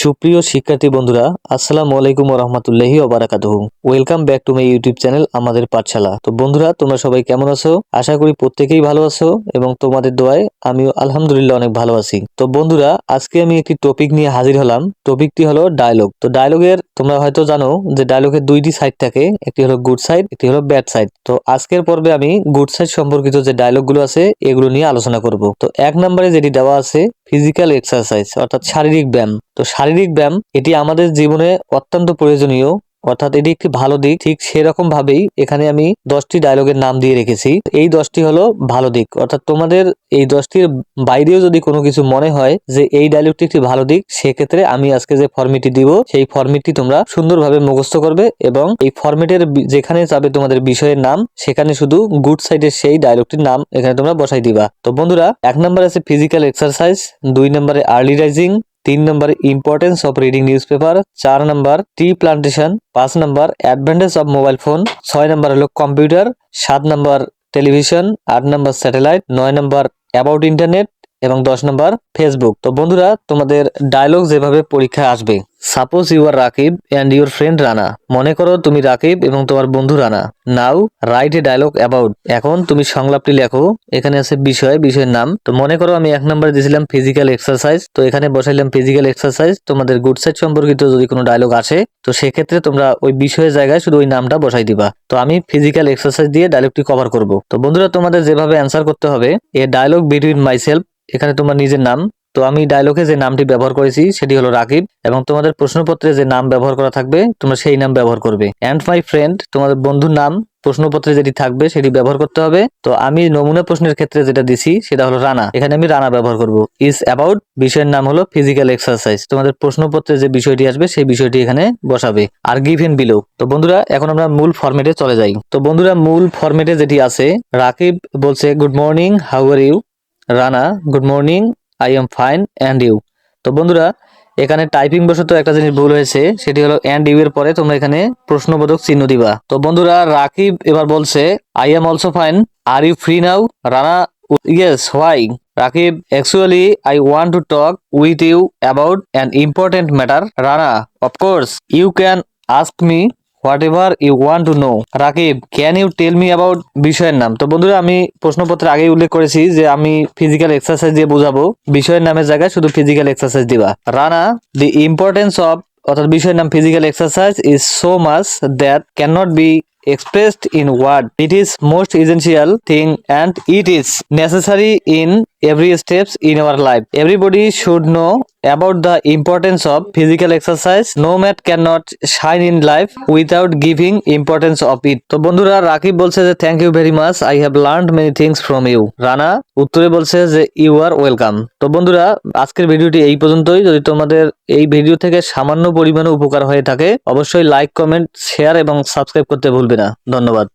সুপ্রিয় শিক্ষার্থী বন্ধুরা, আসসালামু আলাইকুম রহমতুল্লাহি ওবারাকাতুহু। Welcome back to my YouTube channel Amader Pathshala. তো বন্ধুরা, তোমরা সবাই কেমন আছো? আশা করি প্রত্যেকেই ভালো আছো এবং তোমাদের দোয়ায় আমিও আলহামদুলিল্লাহ অনেক ভালো আছি। তো বন্ধুরা, আজকে আমি একটি টপিক নিয়ে হাজির হলাম। টপিকটি হলো ডায়লগ তো ডায়লগের তোমরা হয়তো জানো যে ডায়লগের দুইটি সাইড থাকে। একটি হলো গুড সাইড একটি হলো ব্যাড সাইড তো আজকের পর্বে আমি গুড সাইড সম্পর্কিত যে ডায়লগগুলো আছে, এগুলো নিয়ে আলোচনা করব। তো এক নম্বরে যেটি দেওয়া আছে ফিজিক্যাল এক্সারসাইজ অর্থাৎ শারীরিক ব্যায়াম। তো শারীরিক ব্যায়াম এটি আমাদের জীবনে অত্যন্ত প্রয়োজনীয়। অর্থাৎ এটি একটি ভালো দিক। ঠিক সেরকম ভাবেই এখানে আমি দশটি ডায়লগের নাম দিয়ে রেখেছি। এই দশটি হলো ভালো দিক। অর্থাৎ তোমাদের এই দশটির বাইরেও যদি কোনো কিছু মনে হয় যে এই ডায়লগটি একটি ভালো দিক, সেক্ষেত্রে আমি আজকে যে ফর্মেটটি দিব, সেই ফর্মেটটি তোমরা সুন্দরভাবে মুখস্থ করবে এবং এই ফর্মেটের যেখানে যাবে তোমাদের বিষয়ের নাম, সেখানে শুধু গুড সাইডের সেই ডায়লগটির নাম এখানে তোমরা বসাই দিবা। তো বন্ধুরা, এক নম্বর আছে ফিজিক্যাল এক্সারসাইজ দুই নম্বরে আর্লি রাইজিং তিন নম্বর importance of reading news paper চার নম্বর টি প্লান্টেশন পাঁচ নম্বর অ্যাডভান্টেজ অফ মোবাইল ফোন ছয় নম্বর হলো কম্পিউটার সাত নম্বর টেলিভিশন আট নম্বর স্যাটেলাইট নয় নম্বর অ্যাবাউট ইন্টারনেট এবং দশ নম্বর ফেসবুক তো বন্ধুরা, তোমাদের ডায়লগ যেভাবে পরীক্ষা আসবে suppose you are Rakib and your friend Rana মনে করো তুমি রাকিব এবং তোমার বন্ধু Rana now write a dialogue about এখন তুমি সংলাপটি লেখো। এখানে আছে বিষয়, বিষয়ের নাম। তো মনে করো আমি এক নম্বরে দিয়েছিলাম ফিজিক্যাল এক্সারসাইজ তো এখানে বসাইলাম ফিজিক্যাল এক্সারসাইজ তোমাদের গুড সাইড সম্পর্কিত যদি কোনো ডায়লগ আসে, তো সেক্ষেত্রে তোমরা ওই বিষয়ের জায়গায় শুধু ওই নামটা বসাই দিবা। তো আমি ফিজিক্যাল এক্সারসাইজ দিয়ে ডায়লগটি কভার করব। তো বন্ধুরা, তোমাদের যেভাবে অ্যান্সার করতে হবে, এ ডায়লগ বিটুইন মাইসেলফ এখানে তোমার নিজের নাম তো আমি ডায়লগে যে নামটি ব্যবহার করেছি, সেটি হলো রাকিব। এবং তোমাদের প্রশ্নপত্রে যে নাম ব্যবহার করা থাকবে, তোমরা সেই নাম ব্যবহার করবে। অ্যান্ড মাই ফ্রেন্ড তোমাদের বন্ধুর নাম, প্রশ্নপত্রে যেটি থাকবে, সেটি ব্যবহার করতে হবে। তো আমি নমুনা প্রশ্নের ক্ষেত্রে যেটা দিছি, সেটা হলো রানা। এখানে আমি রানা ব্যবহার করব। ইজ অ্যাবাউট বিষয়ের নাম হলো ফিজিক্যাল এক্সারসাইজ তোমাদের প্রশ্নপত্রে যে বিষয়টি আসবে, সেই বিষয়টি এখানে বসাবে। আর গিভ ইন বিলো তো বন্ধুরা, এখন আমরা মূল ফরম্যাটে চলে যাই। তো বন্ধুরা, মূল ফরম্যাটে যেটি আছে, রাকিব বলছে good morning how are you Rana good morning I am fine and you তো বন্ধুরা, এখানে টাইপিং বশত একটা জিনিস ভুল হয়েছে, সেটি হলো অ্যান্ড ইউ এর পরে তোমরা এখানে প্রশ্নবোধক চিহ্ন দিবা। তো বন্ধুরা, রাকিব এবার বলছে I am also fine are you free now Rana yes why Rakib actually I want to talk with you about an important matter Rana of course you can ask me whatever you want to know Rakib can you tell me about বিষয়ের নাম? তো বন্ধুরা, আমি প্রশ্নপত্রে আগেই উল্লেখ করেছি যে আমি ফিজিক্যাল এক্সারসাইজ দিয়ে বোঝাবো। বিষয়ের নামের জায়গায় শুধু ফিজিক্যাল এক্সারসাইজ দিবা। রানা দি ইম্পর্টেন্স অফ অর্থাৎ বিষয়ের নাম physical exercise is so much that can not be expressed in word. It is most essential thing and it is necessary in every steps in our life. Everybody should know about the importance of physical exercise, no man cannot shine in life without giving importance of it. তো বন্ধুরা, রাকিব বলছে যে thank you very much I have learn many things from you Rana উত্তরে বলছে যে you R welcome তো বন্ধুরা, আজকের ভিডিওটি এই পর্যন্তই। যদি তোমাদের এই ভিডিও থেকে সামান্য পরিমাণে উপকার হয়ে থাকে, অবশ্যই লাইক কমেন্ট শেয়ার এবং সাবস্ক্রাইব করতে ভুলবে না। ধন্যবাদ।